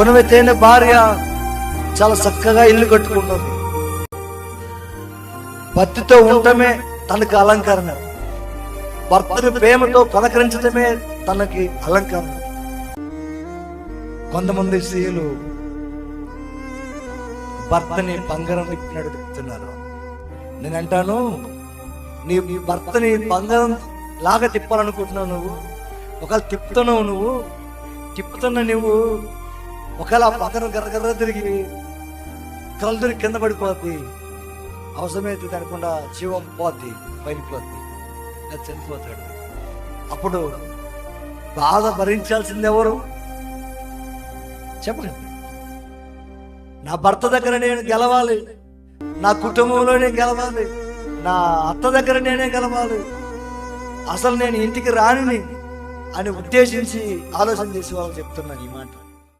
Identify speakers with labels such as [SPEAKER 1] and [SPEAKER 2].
[SPEAKER 1] గుణవెత్తైన భార్య చాలా చక్కగా ఇల్లు కట్టుకున్నది భక్తితో ఉండటమే తనకు అలంకరణ. భర్తని ప్రేమతో పలకరించడమే తనకి అలంకరణ. కొంతమంది స్త్రీలు భర్తని బంగారం తిప్పినట్టు తిప్పుతున్నారు నేను అంటాను నీ నీ భర్తని బంగారం లాగా తిప్పాలనుకుంటున్నావు నువ్వు ఒకవేళ తిప్పుతున్నావు నువ్వు తిప్పుతున్న నువ్వు ఒకవేళ ఆ గర్రగర్ర తిరిగి కళ్ళు తిరిగి కింద పడిపోద్ది. అవసరమైతే తినకుండా జీవం పోద్ది బయలుపోద్ది అది చనిపోతాడు. అప్పుడు బాధ భరించాల్సింది ఎవరు? చెప్పండి. నా భర్త దగ్గర నేను గెలవాలి. నా కుటుంబంలో నేను గెలవాలి. నా అత్త దగ్గర నేనే గెలవాలి. అసలు నేను ఇంటికి రాని అని ఉద్దేశించి ఆలోచన చేసే వాళ్ళు చెప్తున్నాను ఈ మాట.